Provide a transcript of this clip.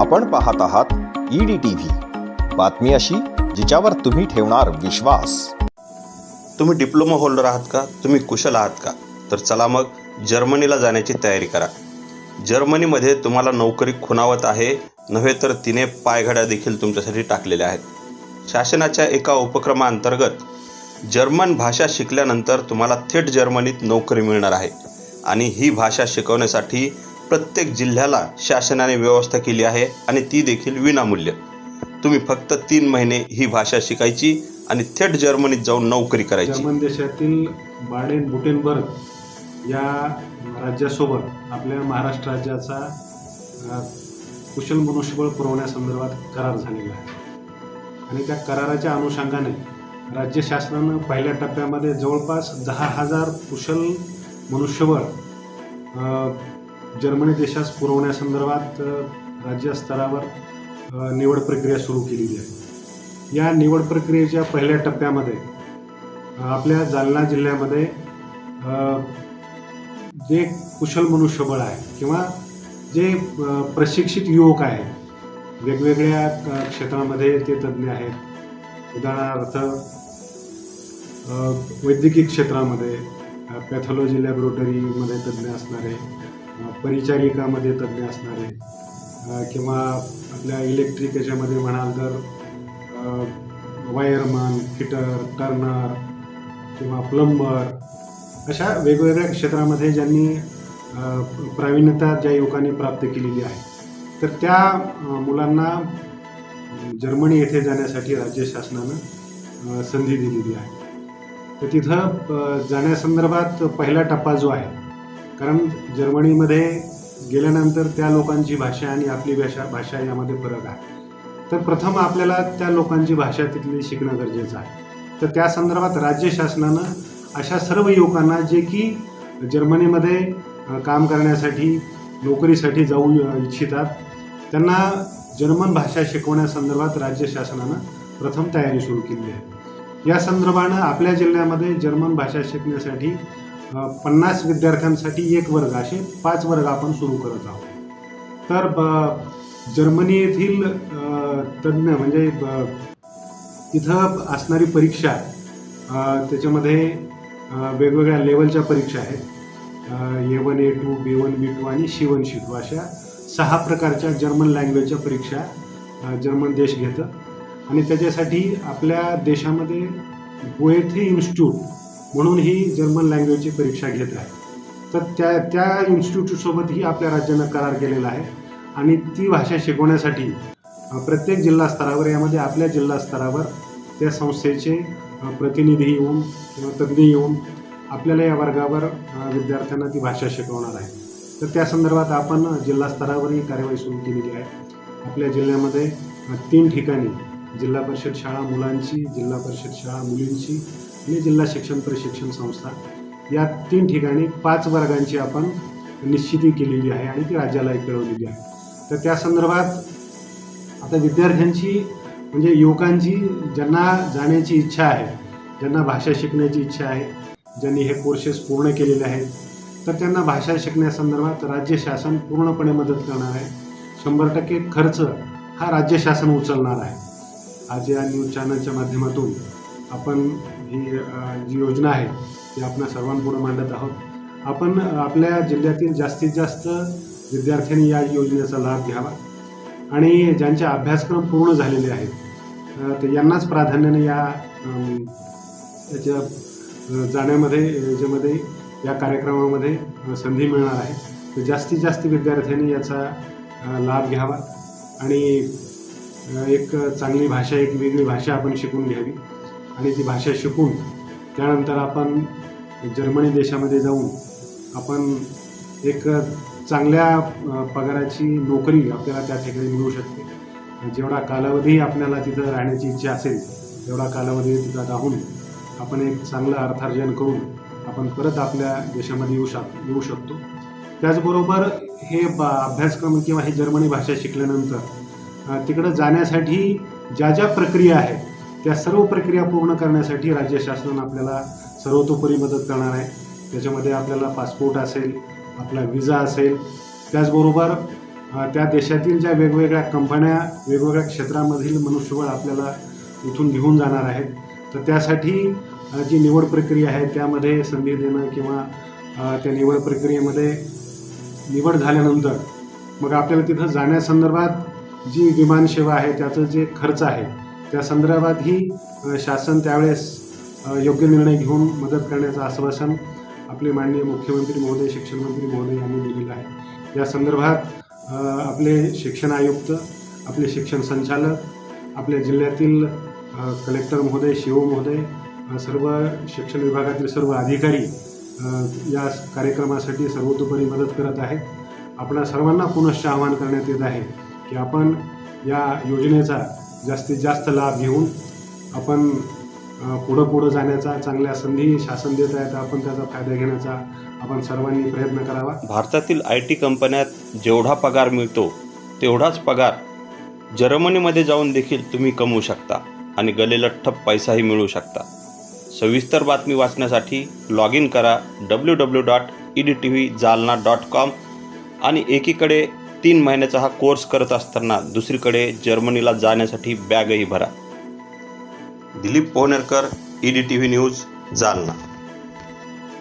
आपण पाहत आहात ईडी टीव्ही बातमी अशी जिच्यावर तुम्ही ठेवणार विश्वास. तुम्ही डिप्लोमा होल्डर आहात का? तुम्ही कुशल आहात का? तर चला मग जर्मनीला जाण्याची तयारी करा. जर्मनीमध्ये तुम्हाला नोकरी खुणावत आहे नव्हे तर तिने पायघड्या देखील तुमच्यासाठी टाकलेल्या आहेत. शासनाच्या एका उपक्रमाअंतर्गत जर्मन भाषा शिकल्यानंतर तुम्हाला थेट जर्मनीत नोकरी मिळणार आहे. आणि ही भाषा शिकवण्यासाठी प्रत्येक जिल्ह्याला शासनाने व्यवस्था केली आहे आणि ती देखील विनामूल्य. तुम्ही फक्त तीन महिने ही भाषा शिकायची आणि थेट जर्मनीत जाऊन नोकरी करायची. जर्मन देशातील बाडेन बुटेनबर्ग या राज्यासोबत आपल्या महाराष्ट्र राज्याचा कुशल मनुष्यबळ पुरवण्यासंदर्भात करार झालेला आहे. आणि त्या कराराच्या अनुषंगाने राज्य शासनानं पहिल्या टप्प्यामध्ये जवळपास दहा हजार कुशल मनुष्यबळ जर्मनी देशास पुरवण्यासंदर्भात राज्यस्तरावर निवड प्रक्रिया सुरू केलेली आहे. या निवड प्रक्रियेच्या पहिल्या टप्प्यामध्ये आपल्या जालना जिल्ह्यामध्ये जे कुशल मनुष्यबळ आहे किंवा जे प्रशिक्षित युवक आहेत वेगवेगळ्या क्षेत्रामध्ये ते तज्ज्ञ आहेत. उदाहरणार्थ वैद्यकीय क्षेत्रामध्ये पॅथॉलॉजी लॅबोरेटरीमध्ये तज्ज्ञ असणारे परिचारिकामध्ये तज्ज्ञ असणारे किंवा आपल्या इलेक्ट्रिक याच्यामध्ये म्हणाल तर वायरमन फिटर टर्नर किंवा प्लंबर अशा वेगवेगळ्या क्षेत्रामध्ये ज्यांनी प्रावीण्यता ज्या युवकांनी प्राप्त केलेली आहे. तर त्या मुलांना जर्मनी येथे जाण्यासाठी राज्य शासनानं संधी दिलेली आहे. तर तिथं जाण्यासंदर्भात पहिला टप्पा जो आहे कारण जर्मनीमध्ये गेल्यानंतर त्या लोकांची भाषा आणि आपली भाषा भाषा यामध्ये फरक आहे. तर प्रथम आपल्याला त्या लोकांची भाषा तिथली शिकणं गरजेचं आहे. तर त्या संदर्भात राज्य शासनानं अशा सर्व युवकांना जे की जर्मनीमध्ये काम करण्यासाठी नोकरीसाठी जाऊ इच्छितात त्यांना जर्मन भाषा शिकवण्यासंदर्भात राज्य शासनानं प्रथम तयारी सुरू केली आहे. या संदर्भानं आपल्या जिल्ह्यामध्ये जर्मन भाषा शिकण्यासाठी पन्नास विद्यार्थ्यांसाठी एक वर्ग असे पाच वर्ग आपण सुरू करत आहोत. तर ब- जर्मनी येथील तज्ज्ञ म्हणजे ब- तिथं असणारी परीक्षा त्याच्यामध्ये वेगवेगळ्या लेवलच्या परीक्षा आहेत. A one A two B one B two आणि शी वन शी टू अशा सहा प्रकारच्या जर्मन लँग्वेजच्या परीक्षा जर्मन देश घेतं. आणि त्याच्यासाठी आपल्या देशामध्ये गोएथे इन्स्टिट्यूट म्हणून ही जर्मन लँग्वेजची परीक्षा घेत आहे. तर त्या त्या इन्स्टिट्यूटसोबतही आपल्या राज्यानं करार केलेला आहे. आणि ती भाषा शिकवण्यासाठी प्रत्येक जिल्हा स्तरावर यामध्ये आपल्या जिल्हा स्तरावर त्या संस्थेचे प्रतिनिधी येऊन किंवा तज्ज्ञ येऊन आपल्याला या वर्गावर विद्यार्थ्यांना ती भाषा शिकवणार आहे तर त्या संदर्भात आपण जिल्हा स्तरावर ही कार्यवाही सुरू केलेली आहे. आपल्या जिल्ह्यामध्ये तीन ठिकाणी जिल्हा परिषद शाळा मुलांची जिल्हा परिषद शाळा मुलींची आणि जिल्हा शिक्षण प्रशिक्षण संस्था. या तीन ठिकाणी पाच वर्गांची आपण निश्चिती केलेली आहे आणि ती राज्याला कळवलेली आहे. तर त्या संदर्भात आता विद्यार्थ्यांची म्हणजे युवकांची ज्यांना जाण्याची इच्छा आहे ज्यांना भाषा शिकण्याची इच्छा आहे ज्यांनी हे कोर्सेस पूर्ण केलेले आहेत तर त्यांना भाषा शिकण्यासंदर्भात राज्य शासन पूर्णपणे मदत करणार आहे. शंभर टक्के खर्च हा राज्य शासन उचलणार आहे. आज या न्यूज चॅनलच्या माध्यमातून आपण ही जी योजना आहे ती आपण सर्वांपुढे मांडत आहोत. आपण आपल्या जिल्ह्यातील जास्तीत जास्त विद्यार्थ्यांनी या योजनेचा लाभ घ्यावा. आणि ज्यांचे अभ्यासक्रम पूर्ण झालेले आहेत तर यांनाच प्राधान्याने या याच्या जाण्यामध्ये याच्यामध्ये या कार्यक्रमामध्ये संधी मिळणार आहे. तर जास्तीत जास्त विद्यार्थ्यांनी याचा लाभ घ्यावा. आणि एक चांगली भाषा एक वेगळी भाषा आपण शिकून घ्यावी. आणि ती भाषा शिकून त्यानंतर आपण जर्मनी देशामध्ये जाऊन आपण एक चांगल्या पगाराची नोकरी आपल्याला त्या ठिकाणी मिळू शकते. जेवढा कालावधी आपल्याला तिथं राहण्याची इच्छा असेल तेवढा कालावधी तिथं राहून आपण एक चांगलं अर्थार्जन करून आपण परत आपल्या देशामध्ये येऊ शक येऊ शकतो. त्याचबरोबर हे बा अभ्यासक्रम किंवा हे जर्मनी भाषा शिकल्यानंतर तिकडं जाण्यासाठी ज्या ज्या प्रक्रिया आहेत त्या सर्व प्रक्रिया पूर्ण करण्यासाठी राज्य शासन आपल्याला सर्वतोपरी मदत करणार आहे. त्याच्यामध्ये आपल्याला पासपोर्ट असेल आपला विजा असेल. त्याचबरोबर त्या देशातील ज्या वेगवेगळ्या कंपन्या वेगवेगळ्या क्षेत्रामधील मनुष्यबळ आपल्याला इथून घेऊन जाणार आहेत. तर त्यासाठी जी निवड प्रक्रिया आहे त्यामध्ये संधी देणं किंवा त्या निवड प्रक्रियेमध्ये निवड झाल्यानंतर मग आपल्याला तिथं जाण्यासंदर्भात जी विमानसेवा आहे त्याचं जे खर्च आहे त्या संदर्भातही शासन त्यावेळेस योग्य निर्णय घेऊन मदत करण्याचं आश्वासन आपले माननीय मुख्यमंत्री महोदय शिक्षण मंत्री महोदय यांनी दिलेलं आहे. या संदर्भात आपले शिक्षण आयुक्त आपले शिक्षण संचालक आपल्या जिल्ह्यातील कलेक्टर महोदय शिव महोदय सर्व शिक्षण विभागातील सर्व अधिकारी या कार्यक्रमासाठी सर्वतोपरी मदत करत आहेत. आपणा सर्वांना पुनश्च आवाहन करण्यात येत आहे की आपण या योजनेचा जास्तीत जास्त लाभ घेऊन आपण पुढं पुढं जाण्याचा चांगल्या संधी शासन देत आहे तर आपण त्याचा फायदा घेण्याचा आपण सर्वांनी प्रयत्न करावा. भारतातील आय टी कंपन्यात जेवढा पगार मिळतो तेवढाच पगार जर्मनीमध्ये जाऊन देखील तुम्ही कमवू शकता आणि गलेलठ्ठ पैसाही मिळू शकता. सविस्तर बातमी वाचण्यासाठी लॉग इन करा W W dot E D T V Jalna dot com आणि एकीकडे तीन महिन्याचा हा कोर्स करत असताना दुसरीकडे जर्मनीला जाण्यासाठी बॅगही भरा. Dilip Pohnerkar E D T V news Jalna.